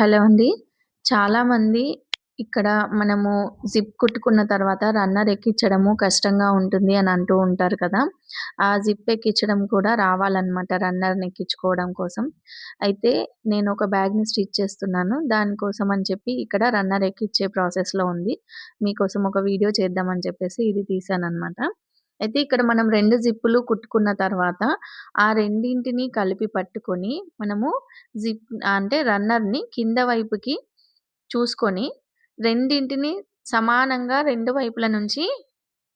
Hello అండి. చాలామంది ఇక్కడ మనము జిప్ కుట్టుకున్న తర్వాత రన్నర్ ఎక్కించడము కష్టంగా ఉంటుంది అని అంటూ ఉంటారు కదా! ఆ జిప్ ఎక్కించడం కూడా రావాలన్నమాట రన్నర్‌ని ఎక్కించుకోవడం కోసం. అయితే నేను ఒక బ్యాగ్‌ని స్టిచ్ చేస్తున్నాను. దానికోసం అని చెప్పి ఇక్కడ రన్నర్ ఎక్కించే ప్రాసెస్‌లో ఉంది. మీకోసం ఒక వీడియో చేద్దామని చెప్పేసి ఇది తీసాను అనమాట అయితే ఇక్కడ మనం రెండు జిప్పులు కుట్టుకున్న తర్వాత ఆ రెండింటిని కలిపి పట్టుకొని మనము జిప్ అంటే రన్నర్‌ని కింద వైపుకి చూసుకొని రెండింటిని సమానంగా రెండు వైపుల నుంచి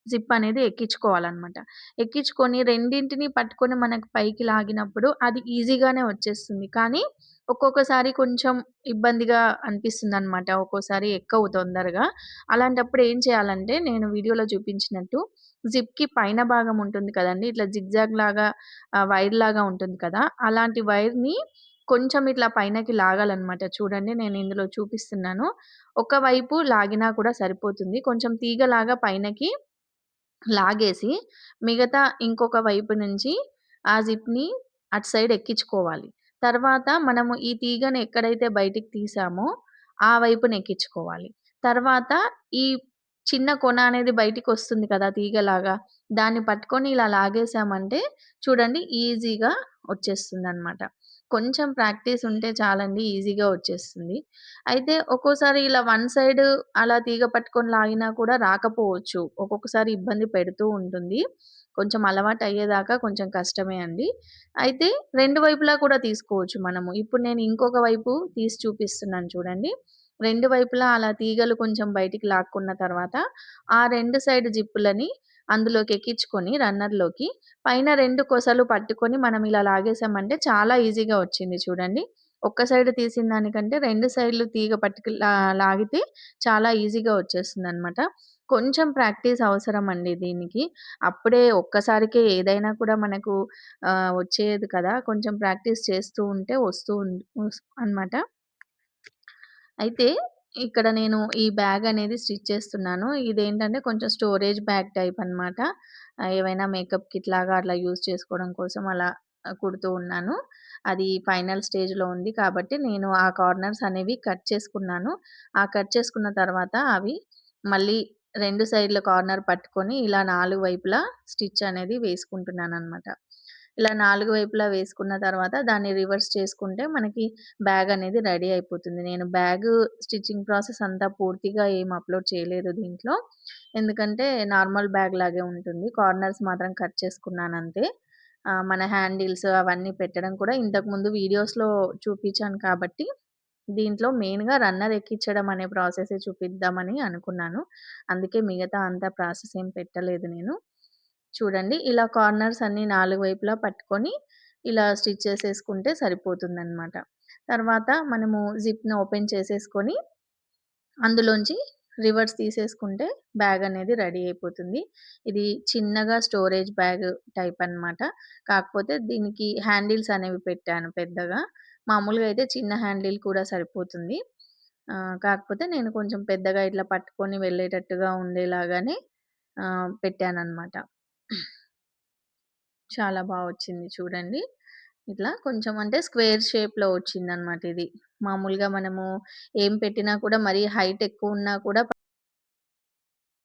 జిప్ అనేది ఎక్కించుకోవాలన్నమాట. ఎక్కించుకొని రెండింటిని పట్టుకొని మనకు పైకి లాగినప్పుడు అది ఈజీగానే వచ్చేస్తుంది. కానీ ఒక్కొక్కసారి కొంచెం ఇబ్బందిగా అనిపిస్తుందన్నమాట. ఒక్కోసారి ఎక్కవు తొందరగా. అలాంటప్పుడు ఏం చేయాలంటే నేను వీడియోలో చూపించినట్టు జిప్‌కి పైన భాగం ఉంటుంది కదండీ! ఇట్లా జిగ్‌జాగ్ లాగా ఆహ్, వైర్ లాగా ఉంటుంది కదా! అలాంటి వైర్‌ని కొంచెం ఇట్లా పైనకి లాగాలన్నమాట. చూడండి నేను ఇందులో చూపిస్తున్నాను. ఒకవైపు లాగినా కూడా సరిపోతుంది. కొంచెం తీగలాగా పైనకి లాగేసి మిగతా ఇంకొక వైపు నుంచి ఆ జిప్‌ని అటు సైడ్ ఎక్కించుకోవాలి. తర్వాత మనము ఈ తీగను ఎక్కడైతే బయటికి తీసామో ఆ వైపున ఎక్కించుకోవాలి. తర్వాత ఈ చిన్న కొన అనేది బయటికి వస్తుంది కదా! తీగలాగా దాన్ని పట్టుకొని ఇలా లాగేసామంటే చూడండి ఈజీగా వచ్చేస్తుంది అనమాట కొంచెం ప్రాక్టీస్ ఉంటే చాలండి ఈజీగా వచ్చేస్తుంది. అయితే ఒక్కోసారి ఇలా వన్ సైడ్ అలా తీగ పట్టుకొని లాగినా కూడా రాకపోవచ్చు. ఒక్కొక్కసారి ఇబ్బంది పెడుతూ ఉంటుంది. కొంచెం అలవాటు అయ్యేదాకా కొంచెం కష్టమే అండి. అయితే రెండు వైపులా కూడా తీసుకోవచ్చు మనము. ఇప్పుడు నేను ఇంకొక వైపు తీసి చూపిస్తున్నాను చూడండి. రెండు వైపులా అలా తీగలు కొంచెం బయటికి లాక్కున్న తర్వాత ఆ రెండు సైడ్ జిప్పులని అందులోకి ఎక్కించుకొని రన్నర్‌లోకి పైన రెండు కొసలు పట్టుకొని మనం ఇలా లాగేసామంటే చాలా ఈజీగా వచ్చింది చూడండి. ఒక్క సైడ్ తీసిన దానికంటే రెండు సైడ్‌లు తీగ పట్టుకు లా లాగితే చాలా ఈజీగా వచ్చేస్తుంది అనమాట కొంచెం ప్రాక్టీస్ అవసరం అండి దీనికి. అప్పుడే ఒక్కసారికే ఏదైనా కూడా మనకు వచ్చేది కదా! కొంచెం ప్రాక్టీస్ చేస్తూ ఉంటే వస్తూ ఉం వస్ అన్నమాట. అయితే ఇక్కడ నేను ఈ బ్యాగ్ అనేది స్టిచ్ చేస్తున్నాను. ఇదేంటంటే కొంచెం స్టోరేజ్ బ్యాగ్ టైప్ అన్నమాట. ఏవైనా మేకప్ కిట్ లాగా అట్లా యూజ్ చేసుకోవడం కోసం అలా కుడుతూ ఉన్నాను. అది ఫైనల్ స్టేజ్‌లో ఉంది కాబట్టి నేను ఆ కార్నర్స్ అనేవి కట్ చేసుకున్నాను. ఆ కట్ చేసుకున్న తర్వాత అవి మళ్ళీ రెండు సైడ్‌ల కార్నర్ పట్టుకొని ఇలా నాలుగు వైపులా స్టిచ్ అనేది వేసుకుంటున్నాను అనమాట ఇలా నాలుగు వైపులా వేసుకున్న తర్వాత దాన్ని రివర్స్ చేసుకుంటే మనకి బ్యాగ్ అనేది రెడీ అయిపోతుంది. నేను బ్యాగ్ స్టిచ్చింగ్ ప్రాసెస్ అంతా పూర్తిగా ఏం అప్‌లోడ్ చేయలేదు దీంట్లో. ఎందుకంటే నార్మల్ బ్యాగ్ లాగే ఉంటుంది. కార్నర్స్ మాత్రం కట్ చేసుకున్నాను అంతే మన హ్యాండిల్స్ అవన్నీ పెట్టడం కూడా ఇంతకుముందు వీడియోస్‌లో చూపించాను కాబట్టి దీంట్లో మెయిన్‌గా రన్నర్ ఎక్కించడం అనే ప్రాసెసే చూపిద్దామని అనుకున్నాను. అందుకే మిగతా అంతా ప్రాసెస్ ఏం పెట్టలేదు నేను. చూడండి ఇలా కార్నర్స్ అన్నీ నాలుగు వైపులా పట్టుకొని ఇలా స్టిచ్ చేసేసుకుంటే సరిపోతుందన్నమాట. తర్వాత మనము జిప్‌ని ఓపెన్ చేసేసుకొని అందులోంచి రివర్స్ తీసేసుకుంటే బ్యాగ్ అనేది రెడీ అయిపోతుంది. ఇది చిన్నగా స్టోరేజ్ బ్యాగ్ టైప్ అన్నమాట. కాకపోతే దీనికి హ్యాండిల్స్ అనేవి పెట్టాను పెద్దగా. మామూలుగా అయితే చిన్న హ్యాండిల్ కూడా సరిపోతుంది. కాకపోతే నేను కొంచెం పెద్దగా ఇట్లా పట్టుకొని వెళ్ళేటట్టుగా ఉండేలాగానే పెట్టాను అనమాట చాలా బాగా వచ్చింది చూడండి. ఇట్లా కొంచెం అంటే స్క్వేర్ షేప్‌లో వచ్చిందనమాట ఇది. మామూలుగా మనము ఏం పెట్టినా కూడా మరీ హైట్ ఎక్కువున్నా కూడా